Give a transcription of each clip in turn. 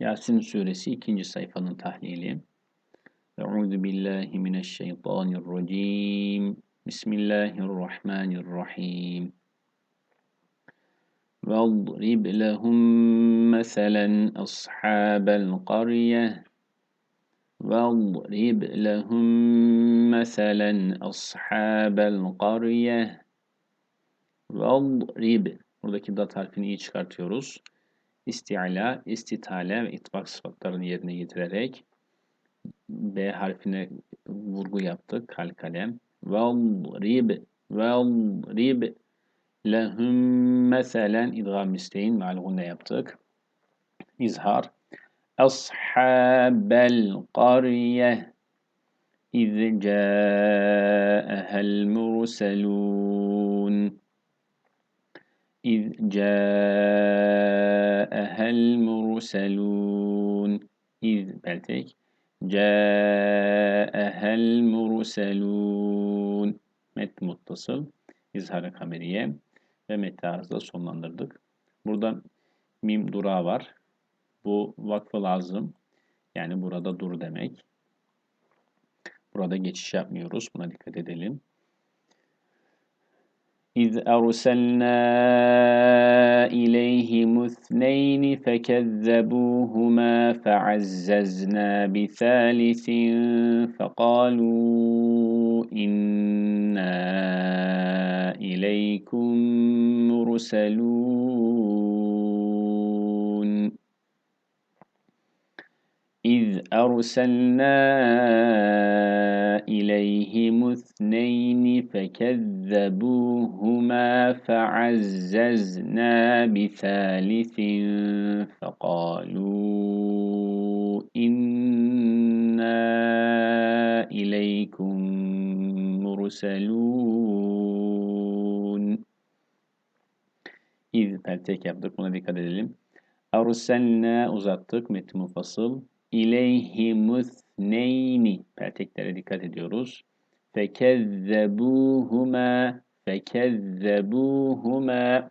Yasin suresi ikinci sayfanın tahlili. Euzu billahi mineşşeytanirracim. Bismillahirrahmanirrahim. وَاضْرِبْ لَهُمْ مَثَلًا أَصْحَابَ الْقَرْيَةِ وَاضْرِبْ لَهُمْ مَثَلًا أَصْحَابَ الْقَرْيَةِ وَاضْرِبْ Buradaki dat harfini iyi çıkartıyoruz. isti'la, istitale ve itbak sıfatlarını yerine getirerek B harfine vurgu yaptık kal kalem. Velrib, velrib lehum meselen idgam isteyin malgunne yaptık. İzhar. Ashabel qarye iz ca'ahel murselun iz ca'ahel murselun iz beltek ca'ahel murselun met muttasıl izhar kameriye ve metni arızda sonlandırdık. Burada mim durağı var. Bu vakfı lazım. Yani burada dur demek. Burada geçiş yapmıyoruz. Buna dikkat edelim. إذ أرسلنا إليهم اثنين فكذبوهما فعززنا بثالث فقالوا إنا إليكم مرسلون. إذ أرسلنا إليهم اثنين فكذبوهما فعززنا بثالث فقالوا إنا إليكم مرسلون İz peltek yaptık. Buna dikkat. İleyhimusneyni. Pelteklere dikkat ediyoruz. Fekezzebuhuma. Fekezzebuhuma.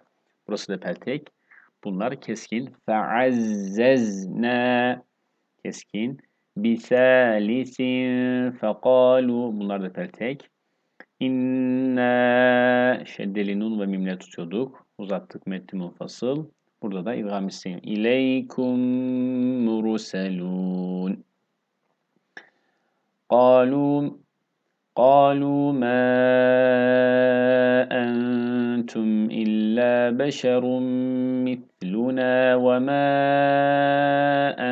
Burası da peltek. Bunlar keskin. Feazzezna. Keskin. Bisalisin. Fekalu. Bunlar da peltek. İnna. Şeddeli nun ve mimle tutuyorduk. Uzattık metni mufasıl. Burada da idgam isteyin. İleykum murselun. قالوا قالوا ما أنتم إلا بشر مثلنا وما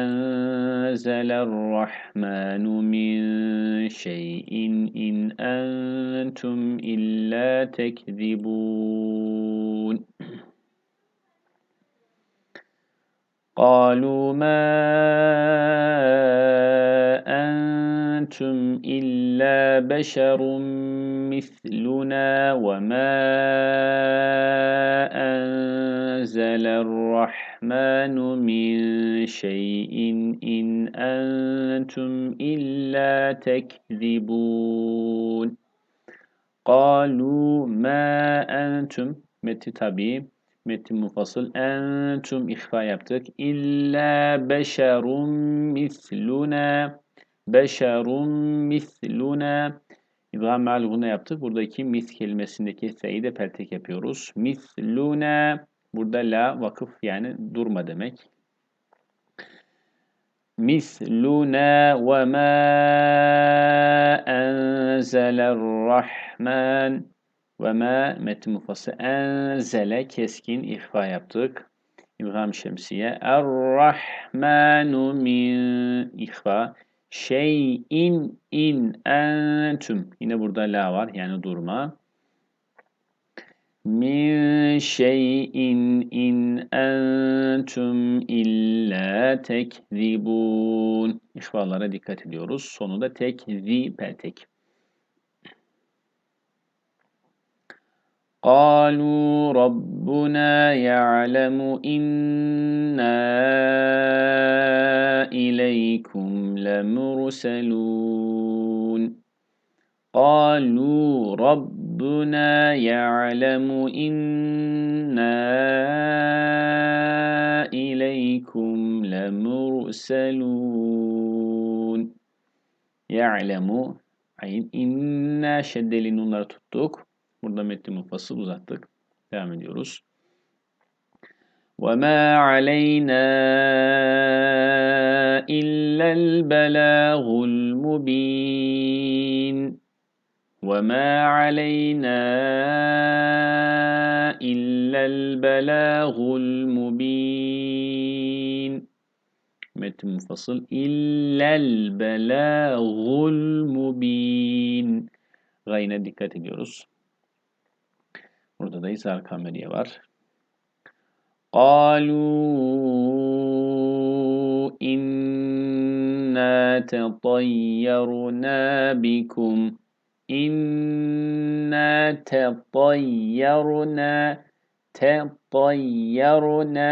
أنزل الرحمن من شيء إن أنتم إلا تكذبون قالوا ما أنتم إلا بشر مثلنا وما أنزل الرحمن من شيء إن أنتم إلا تكذبون. قالوا ما أنتم؟ مت tabi metin mufasıl entum ihfa yaptık. İlla beşerun misluna beşerun misluna İdgam me'al yaptık. Buradaki mis kelimesindeki fe'yi de peltek yapıyoruz. Misluna burada la vakıf yani durma demek. Misluna ve ma enzeler rahman ve ma metin mufası enzele keskin ihfa yaptık. İlham şemsiye. Er-Rahmanu min ihfa. Şeyin in entüm. Yine burada la var yani durma. Min şeyin in entüm illa tekzibun. İhvalara dikkat ediyoruz. Sonu da tekzi peltek. قالوا ربنا يعلم إنا إليكم لمرسلون قالوا ربنا يعلم إنا إليكم لمرسلون Ya'lemu ayin inna şeddeli nunları tuttuk. Burada metni mufassıl uzattık. Devam ediyoruz. وَمَا عَلَيْنَا إِلَّا الْبَلَاغُ الْمُبِينُ وَمَا عَلَيْنَا إِلَّا الْبَلَاغُ الْمُبِينُ Metin mufasıl illel belâgul mubin. Gayne dikkat ediyoruz. Burada da izhar kameriye var. قالوا إنا تطيرنا بكم إنا تطيرنا تطيرنا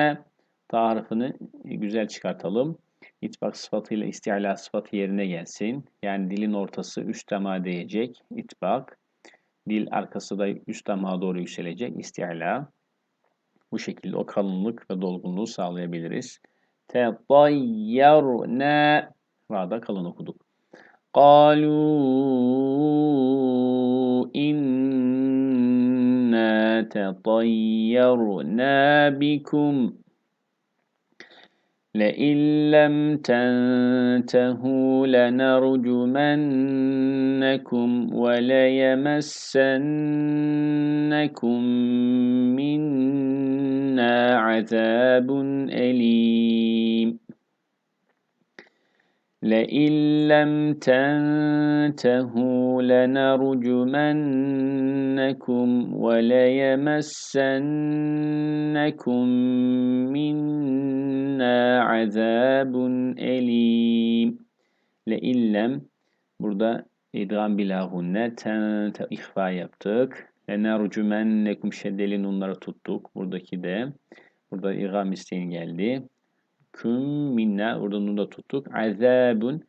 tarifini güzel çıkartalım. İtbak sıfatıyla istiala sıfatı yerine gelsin. Yani dilin ortası üst damağa değecek. İtbak. Dil arkası da üst damağa doğru yükselecek. İstiala. Bu şekilde o kalınlık ve dolgunluğu sağlayabiliriz. Tetayyarna Ra'da kalın okuduk. قالوا إنا تطيرنا بكم لئن لم تنتهوا لنرجمنكم وليمسنكم منا عذاب أليم. لئن لم تنتهوا لنرجمنكم وليمسنكم منا عذاب أليم. لئن لم برضا إدغام بلا غنة إخفاء يبتك لنرجمنكم شدلين onları tuttuk. Buradaki de burada إغام isteğin geldi. Küm minna burada nunu da tuttuk. Azabun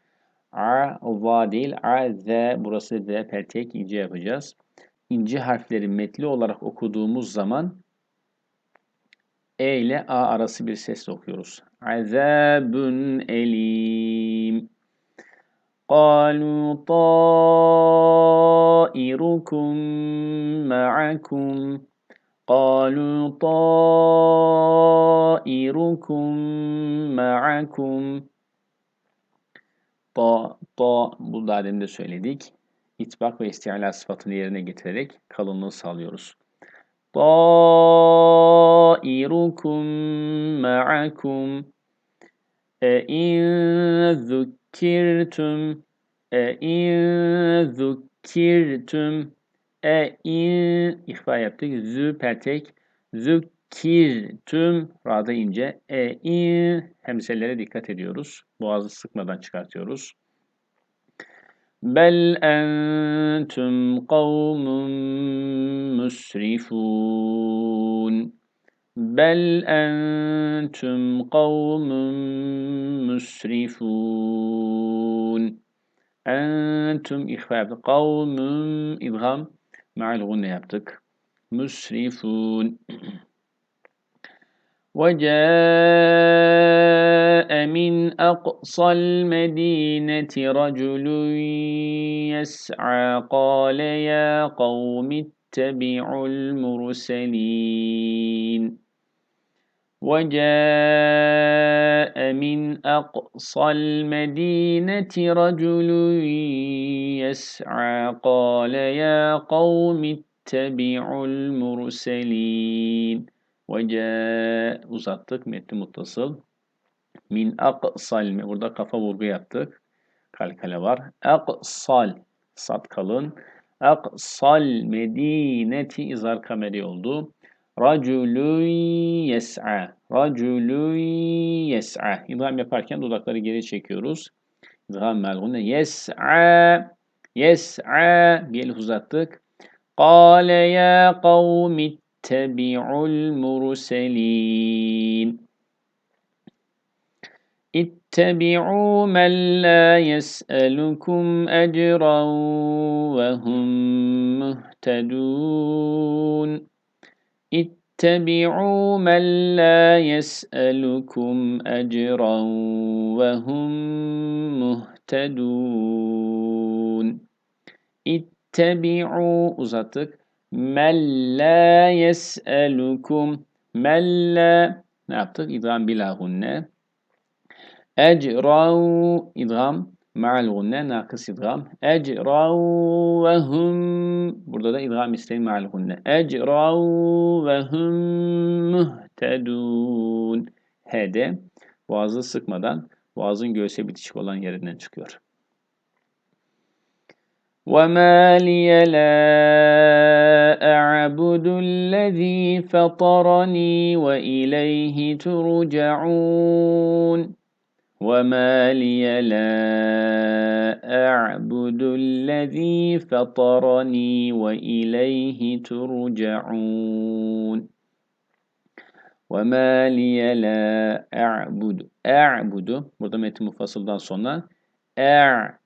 a va değil a z burası d peltek ince yapacağız. İnce harfleri metli olarak okuduğumuz zaman e ile a arası bir sesle okuyoruz. Azabun elim. قالوا طائركم معكم قالوا طائركم معكم Ta, ta, bu daha demin de söyledik. İtbak ve istiala sıfatını yerine getirerek kalınlığı sağlıyoruz. طائركم معكم إن ذكرتم إن ذكرتم in ihfa yaptık. Zü petek. Zükirtüm. Ra'da ince. E, in hemselere dikkat ediyoruz. Boğazı sıkmadan çıkartıyoruz. Bel entum kavmun musrifun. Bel entum kavmun musrifun. Entum ihfa yaptık. Kavmun idgam ma'al gunne yaptık. Musrifun. وجاء من أقصى المدينة رجل يسعى قال يا قوم اتبعوا المرسلين وجاء من أقصى المدينة رجل يسعى قال يا قوم اتبعوا المرسلين وجاء uzattık metni muttasıl min aqsal burada kafa vurgu yaptık kalkale var aqsal sat kalın aqsal medineti izar kameri oldu Raculun yes'a. Raculun yes'a. İdgam yaparken dudakları geri çekiyoruz. İdgam melgune. Yes'a. Yes'a. Bir el uzattık. Kale ya kavmi ittebi'ul murselin. اتبعوا من لا يسألكم أجرا وهم مهتدون اتبعوا من لا يسألكم أجرا وهم مهتدون. اتبعوا أزاتك من لا يسألكم من لا نعطيك إضغام بلا غنة أجرا إضغام ma'al gunne nakıs idgam ecrav ve hum burada da idgam isteyin ma'al gunne ecrav ve hum muhtedun h'de boğazı sıkmadan boğazın göğse bitişik olan yerinden çıkıyor. وما لي لا أعبد الذي فطرني وإليه ترجعون وما لي لا أعبد الذي فطرني وإليه ترجعون وما لي لا أعبد أعبد burada يتم فصل sonra أع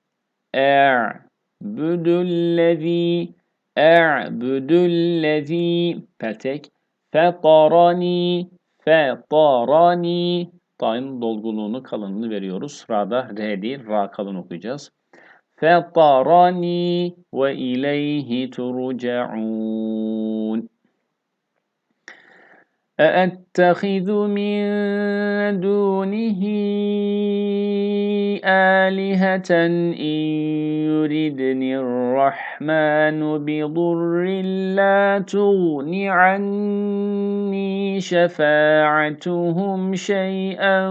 أعبد الذي أعبد الذي فتك فطرني فطرني ta'nın dolgunluğunu kalınlığını veriyoruz. Ra'da R değil, Ra kalın okuyacağız. Ve ileyhi turcaun. أأتخذ من دونه آلهة إن يردني الرحمن بضر لا تغن عني شفاعتهم شيئا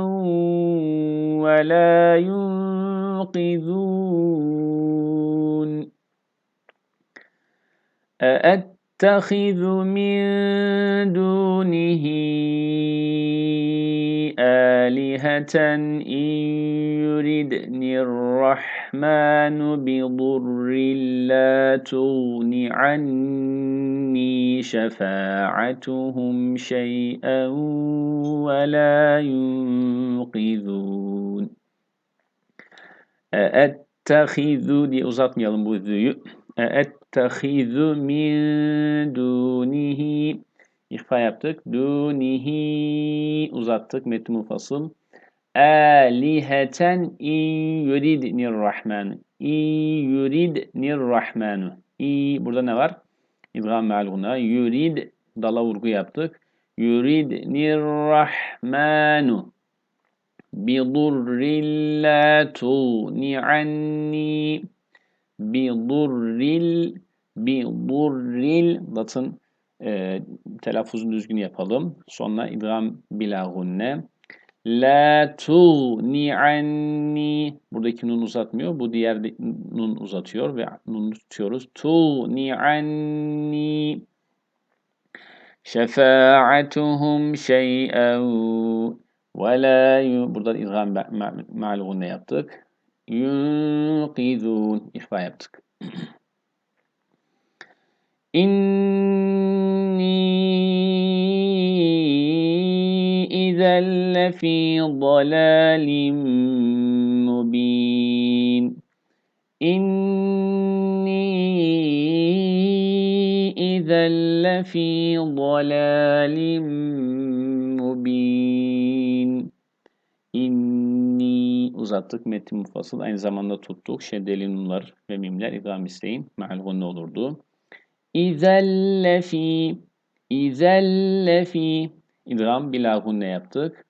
ولا ينقذون. أأتخذ من دونه آلهة إن يردني الرحمن بضر لا تغن عني شفاعتهم شيئا ولا ينقذون أأتخذ diye uzatmayalım bu zü'yü. E, Ettehizu min dunihi İhfa yaptık. Dunihi uzattık. Metni mufasıl. Aliheten in yuridnir rahmanu. İn yuridnir rahmanu. İ burada ne var? İdgam me'al Yurid dala vurgu yaptık. Yuridnir rahmanu. Bidurrillatu ni'anni tuğni anni. Bidurril Bidurril Latın e, telaffuzunu düzgün yapalım. Sonra idgam bila gunne. La tuğni anni. Buradaki nun uzatmıyor. Bu diğer nun uzatıyor ve nunu tutuyoruz. Tuğni anni. Şefaatuhum şey'en ve la Burada idgam ma'al gunne yaptık. Yunqizun. İhfa yaptık. إني إذا لفي ضلال مبين إني إذا لفي ضلال mubin. Uzattık metin mufasıl aynı zamanda tuttuk. Şeddeli nunlar ve mimler idgam isteyin. Me'al olurdu? İzellefi İzellefi İdgam ne yaptık.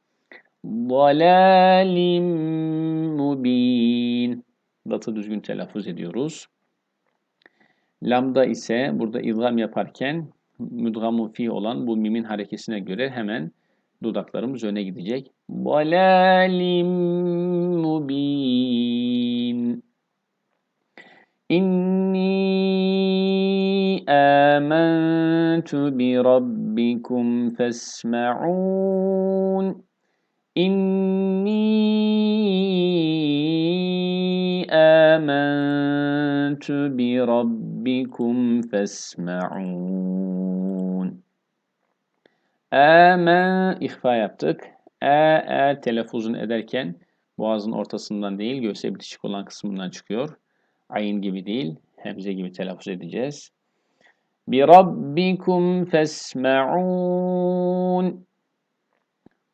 Dalalim mubin Datı düzgün telaffuz ediyoruz. Lambda ise burada idgam yaparken müdgamu fi olan bu mimin harekesine göre hemen dudaklarımız öne gidecek. Dalalim mubin إني آمنت بربكم فاسمعون. إني آمنت بربكم فاسمعون. Amen ihfa yaptık. E, e telaffuzunu ederken boğazın ortasından değil göğse bitişik olan kısmından çıkıyor. Ayin gibi değil, hemze gibi telaffuz edeceğiz. Bi rabbikum fesma'un.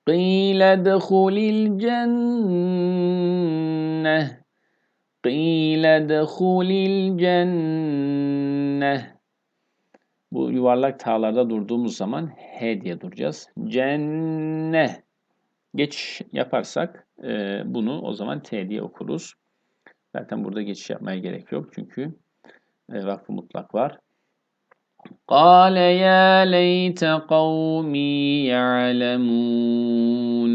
Qila dkhulil cenneh. Qila dkhulil cenneh. Bu yuvarlak tağlarda durduğumuz zaman H diye duracağız. Cenneh. Geçiş yaparsak e, bunu o zaman T diye okuruz. Zaten burada geçiş yapmaya gerek yok çünkü e, vakfı mutlak var. قال يا ليت قومي يعلمون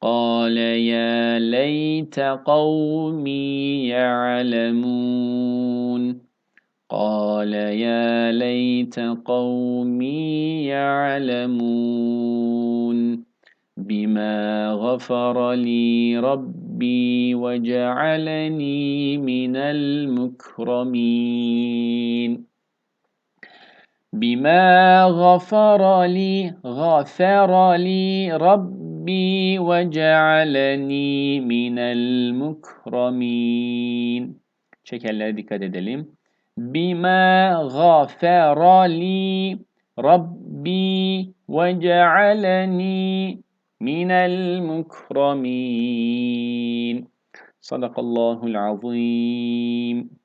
قال يا ليت قومي يعلمون قال يا ليت قومي يعلمون بما غفر لي ربي وجعلني من المكرمين بما غفر لي غفر لي ربي وجعلني من المكرمين Şekerlere dikkat edelim. Bima gafara Rabbi ve cealeni من المكرمين. صدق الله العظيم.